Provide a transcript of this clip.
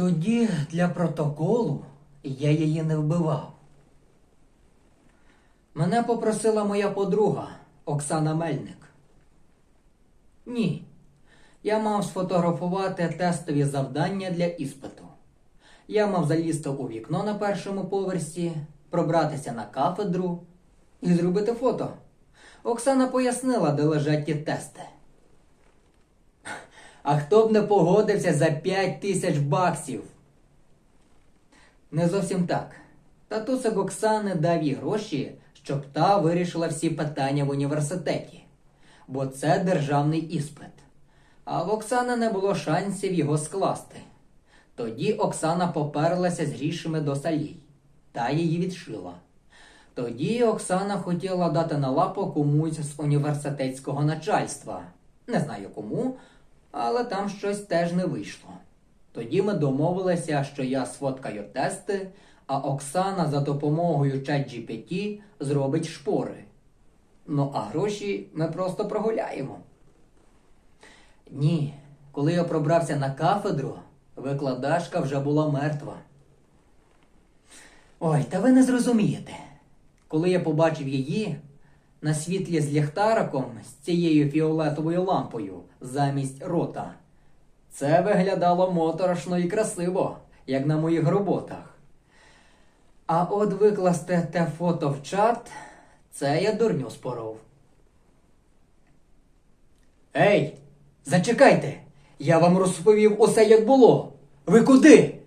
Тоді для протоколу я її не вбивав. Мене попросила моя подруга Оксана Мельник. Ні. Я мав сфотографувати тестові завдання для іспиту. Я мав залізти у вікно на першому поверсі, пробратися на кафедру і зробити фото. Оксана пояснила, де лежать ті тести. А хто б не погодився за 5 тисяч баксів? Не зовсім так. Татусик Оксани дав їй гроші, щоб та вирішила всі питання в університеті, бо це державний іспит. А в Оксани не було шансів його скласти. Тоді Оксана поперлася з грішами до салій, та її відшила. Тоді Оксана хотіла дати на лапу комусь з університетського начальства. Не знаю кому, але там щось теж не вийшло. Тоді ми домовилися, що я сфоткаю тести, а Оксана за допомогою ChatGPT зробить шпори. Ну, а гроші ми просто прогуляємо. Ні, коли я пробрався на кафедру, викладачка вже була мертва. Ой, та ви не зрозумієте. Коли я побачив її на світлі з ліхтариком з цією фіолетовою лампою замість рота, це виглядало моторошно і красиво, як на моїх роботах. А от викласти те фото в чат, це я дурню споров. Ей, зачекайте! Я вам розповів усе, як було. Ви куди?